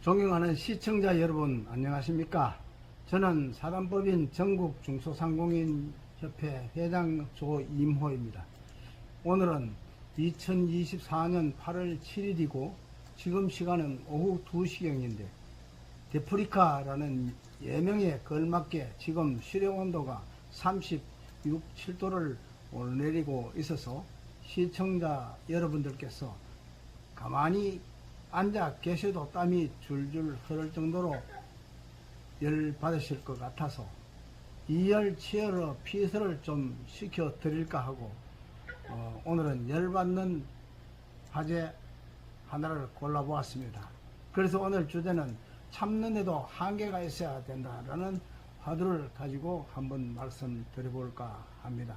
존경하는 시청자 여러분 안녕하십니까? 저는 사단법인 전국 중소상공인협회 회장 조 임호입니다. 오늘은 2024년 8월 7일이고 지금 시간은 오후 2시경인데 데프리카라는 예명에 걸맞게 지금 실용 온도가 36, 7도를 오르내리고 있어서 시청자 여러분들께서 가만히 앉아 계셔도 땀이 줄줄 흐를 정도로 열 받으실 것 같아서 이열 치열어 피서를 좀 시켜 드릴까 하고 어, 오늘은 열 받는 화제 하나를 골라 보았습니다. 그래서 오늘 주제는 참는데도 한계가 있어야 된다라는 화두를 가지고 한번 말씀드려볼까 합니다.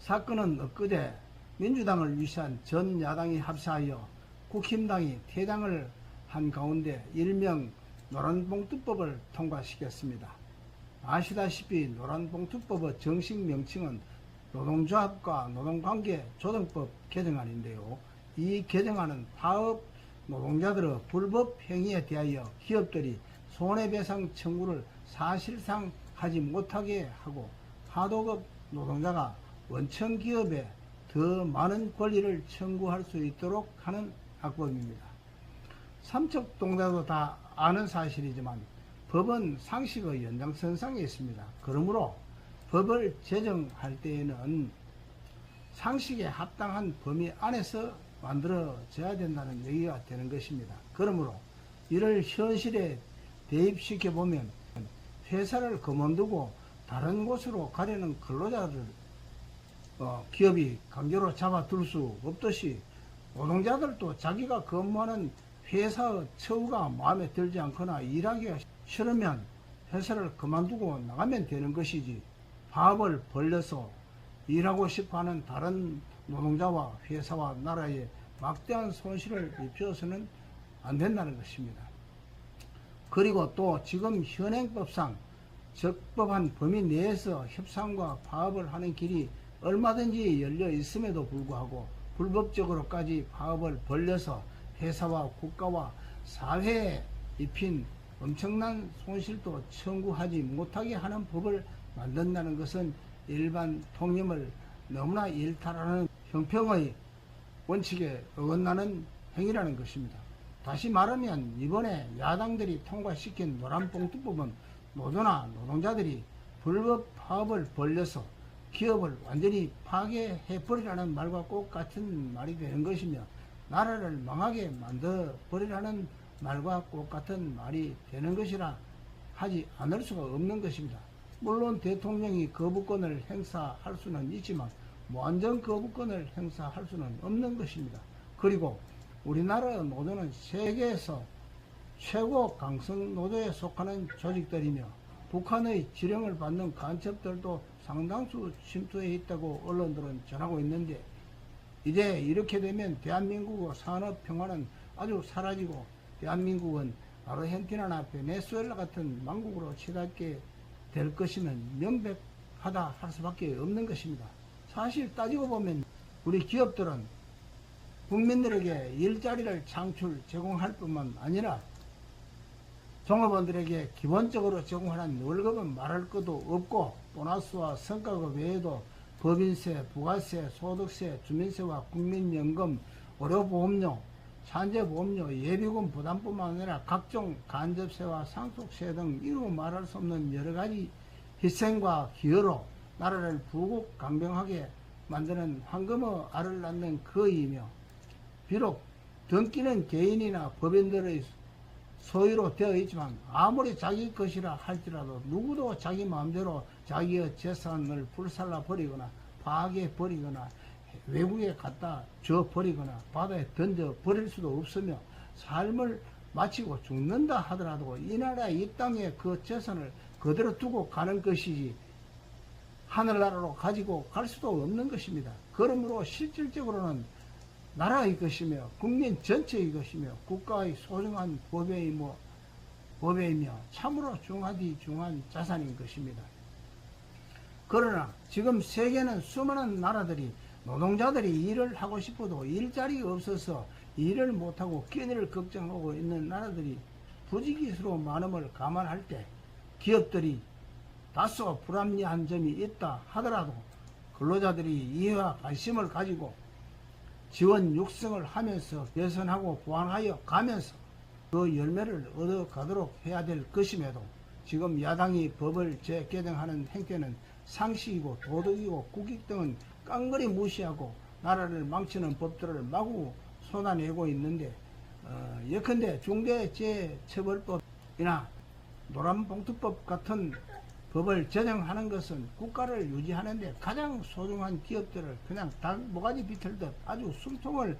사건은 엊그제 민주당을 위시한 전 야당이 합사하여 국힘당이 퇴장을 한 가운데 일명 노란봉투법을 통과시켰습니다. 아시다시피 노란봉투법의 정식 명칭은 노동조합과 노동관계 조정법 개정안인데요. 이 개정안은 파업 노동자들의 불법 행위에 대하여 기업들이 손해배상 청구를 사실상 하지 못하게 하고 하도급 노동자가 원청 기업에 더 많은 권리를 청구할 수 있도록 하는 악법입니다. 삼척 동자도 다 아는 사실이지만 법은 상식의 연장선상에 있습니다. 그러므로 법을 제정할 때에는 상식에 합당한 범위 안에서 만들어져야 된다는 얘기가 되는 것입니다. 그러므로 이를 현실에 대입시켜 보면 회사를 그만두고 다른 곳으로 가려는 근로자를 어, 기업이 강제로 잡아둘 수 없듯이 노동자들도 자기가 근무하는 회사의 처우가 마음에 들지 않거나 일하기가 싫으면 회사를 그만두고 나가면 되는 것이지 파업을 벌려서 일하고 싶어하는 다른 노동자와 회사와 나라에 막대한 손실을 입혀서는 안 된다는 것입니다. 그리고 또 지금 현행법상 적법한 범위 내에서 협상과 파업을 하는 길이 얼마든지 열려 있음에도 불구하고 불법적으로까지 파업을 벌려서 회사와 국가와 사회에 입힌 엄청난 손실도 청구하지 못하게 하는 법을 만든다는 것은 일반 통념을 너무나 일탈하는 형평의 원칙에 어긋나는 행위라는 것입니다. 다시 말하면 이번에 야당들이 통과시킨 노란봉투법은 노조나 노동자들이 불법 파업을 벌려서 기업을 완전히 파괴해버리라는 말과 꼭 같은 말이 되는 것이며 나라를 망하게 만들어버리라는 말과 꼭 같은 말이 되는 것이라 하지 않을 수가 없는 것입니다. 물론 대통령이 거부권을 행사할 수는 있지만 완전 거부권을 행사할 수는 없는 것입니다. 그리고 우리나라 노조는 세계에서 최고 강성 노조에 속하는 조직들이며 북한의 지령을 받는 간첩들도 상당수 침투해 있다고 언론들은 전하고 있는데 이제 이렇게 되면 대한민국의 산업 평화는 아주 사라지고 대한민국은 아르헨티나나 베네수엘라 같은 망국으로 치닫게 될 것이면 명백하다 할 수밖에 없는 것입니다. 사실 따지고 보면 우리 기업들은 국민들에게 일자리를 창출, 제공할 뿐만 아니라 종업원들에게 기본적으로 제공하는 월급은 말할 것도 없고 보너스와 성과급 외에도 법인세, 부가세, 소득세, 주민세와 국민연금, 의료보험료, 산재보험료, 예비군 부담뿐만 아니라 각종 간접세와 상속세 등 이루 말할 수 없는 여러 가지 희생과 기여로 나라를 부국 강병하게 만드는 황금의 알을 낳는 그이며 비록 등기는 개인이나 법인들의 소유로 되어 있지만 아무리 자기 것이라 할지라도 누구도 자기 마음대로 자기의 재산을 불살라 버리거나 파괴 버리거나 외국에 갖다 줘 버리거나 바다에 던져 버릴 수도 없으며 삶을 마치고 죽는다 하더라도 이 나라 이 땅에 그 재산을 그대로 두고 가는 것이지 하늘나라로 가지고 갈 수도 없는 것입니다. 그러므로 실질적으로는 나라의 것이며 국민 전체의 것이며 국가의 소중한 법의 뭐 법의이며 참으로 중하디 중한 자산인 것입니다. 그러나 지금 세계는 수많은 나라들이 노동자들이 일을 하고 싶어도 일자리가 없어서 일을 못하고 끼니를 걱정하고 있는 나라들이 부지기수로 많음을 감안할 때 기업들이 다소 불합리한 점이 있다 하더라도 근로자들이 이해와 관심을 가지고 지원 육성을 하면서 개선하고 보완하여 가면서 그 열매를 얻어가도록 해야 될 것임에도 지금 야당이 법을 재개정하는 행태는 상식이고 도덕이고 국익 등은 깡그리 무시하고 나라를 망치는 법들을 마구 쏟아내고 있는데 어, 예컨대 중대재해처벌법이나 노란봉투법 같은 법을 제정하는 것은 국가를 유지하는 데 가장 소중한 기업들을 그냥 닭 모가지 비틀듯 아주 숨통을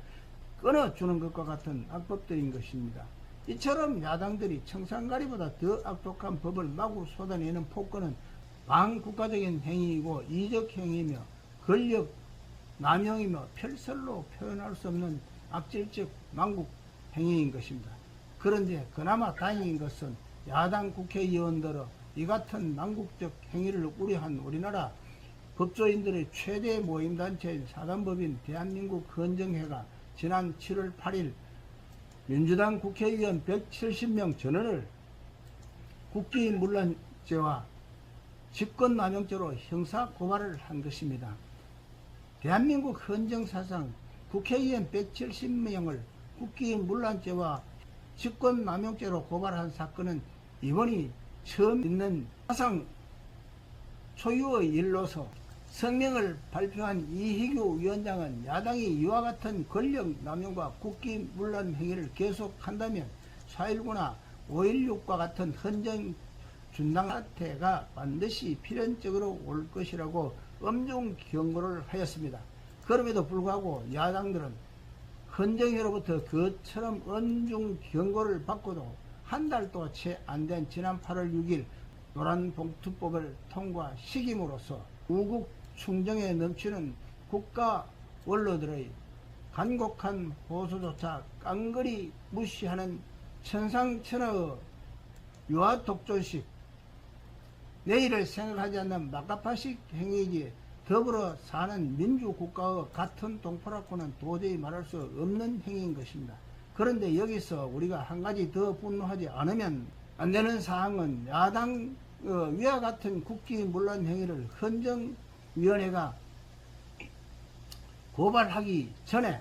끊어주는 것과 같은 악법들인 것입니다. 이처럼 야당들이 청산가리보다 더 악독한 법을 마구 쏟아내는 폭거는 반국가적인 행위이고 이적 행위이며 권력 남용이며 별설로 표현할 수 없는 악질적 망국 행위인 것입니다. 그런데 그나마 다행인 것은 야당 국회의원들의 이 같은 망국적 행위를 우려한 우리나라 법조인들의 최대 모임단체인 사단법인 대한민국 헌정회가 지난 7월 8일 민주당 국회의원 170명 전원을 국기문란죄와 직권남용죄로 형사 고발을 한 것입니다. 대한민국 헌정사상 국회의원 170명을 국기문란죄와 직권남용죄로 고발한 사건은 이번이 처음 있는 사상 초유의 일로서 성명을 발표한 이희규 위원장은 야당이 이와 같은 권력 남용과 국기 문란 행위를 계속한다면 4.19나 5.16과 같은 헌정 준당 사태가 반드시 필연적으로 올 것이라고 엄중 경고를 하였습니다. 그럼에도 불구하고 야당들은 헌정회로부터 그처럼 엄중 경고를 받고도 한 달도 채 안 된 지난 8월 6일 노란봉투법을 통과시킴으로써 우국 충정에 넘치는 국가 원로들의 간곡한 보수조차 깡그리 무시하는 천상천하의 유아 독존식 내일을 생각하지 않는 막가파식 행위이기 더불어 사는 민주국가의 같은 동포라고는 도저히 말할 수 없는 행위인 것입니다. 그런데 여기서 우리가 한 가지 더 분노하지 않으면 안 되는 사항은 야당 어, 위와 같은 국기 문란 행위를 헌정위원회가 고발하기 전에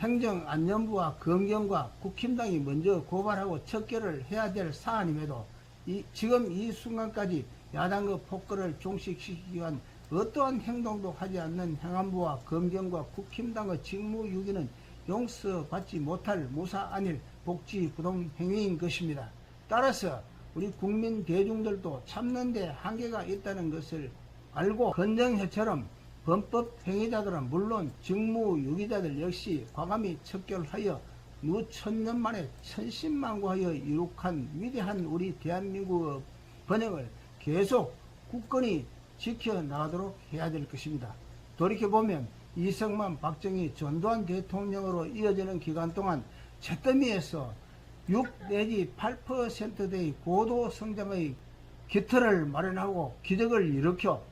행정안전부와 검경과 국힘당이 먼저 고발하고 척결을 해야 될 사안임에도 이, 지금 이 순간까지 야당의 폭거를 종식시키기 위한 어떠한 행동도 하지 않는 행안부와 검경과 국힘당의 직무유기는 용서받지 못할 무사 아닐 복지 부동 행위인 것입니다. 따라서 우리 국민 대중들도 참는 데 한계가 있다는 것을 알고 헌정회처럼 범법 행위자들은 물론 직무유기자들 역시 과감히 척결하여 누천년 만에 천신만고하여 이룩한 위대한 우리 대한민국의 번영을 계속 굳건히 지켜나가도록 해야 될 것입니다. 돌이켜보면 이승만, 박정희, 전두환 대통령으로 이어지는 기간 동안 잿더미에서 6 내지 8%대의 고도 성장의 기틀을 마련하고 기적을 일으켜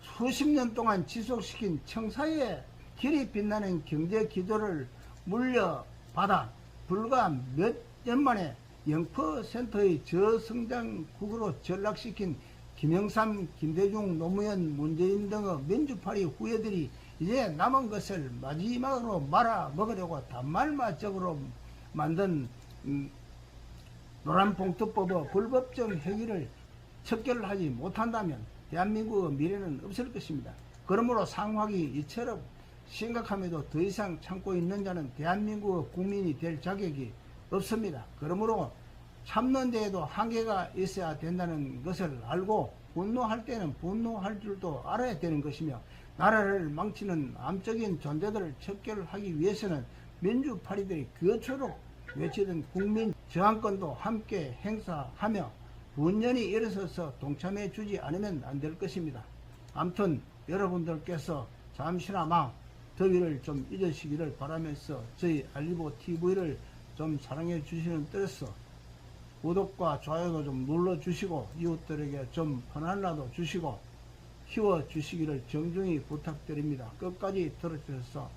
수십 년 동안 지속시킨 청사의 길이 빛나는 경제 기조를 물려받아 불과 몇 년 만에 0%의 저성장국으로 전락시킨 김영삼, 김대중, 노무현, 문재인 등의 민주파리 후예들이 이제 남은 것을 마지막으로 말아 먹으려고 단말마적으로 만든 음, 노란봉투법의 불법적 행위를 척결하지 못한다면 대한민국의 미래는 없을 것입니다. 그러므로 상황이 이처럼 심각함에도 더 이상 참고 있는 자는 대한민국의 국민이 될 자격이 없습니다. 그러므로 참는 데에도 한계가 있어야 된다는 것을 알고 분노할 때는 분노할 줄도 알아야 되는 것이며 나라를 망치는 암적인 존재들을 척결하기 위해서는 민주파리들이 그처록 외치던 국민 저항권도 함께 행사하며 분연히 일어서서 동참해 주지 않으면 안 될 것입니다. 암튼 여러분들께서 잠시나마 더위를 좀 잊으시기를 바라면서 저희 알리보 TV를 좀 사랑해 주시는 뜻에서 구독과 좋아요도 좀 눌러주시고 이웃들에게 좀 편안라도 주시고 키워 주시기를 정중히 부탁드립니다. 끝까지 들어주셔서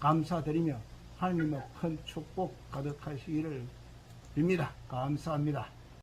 감사드리며 하나님의 큰 축복 가득하시기를 빕니다. 감사합니다.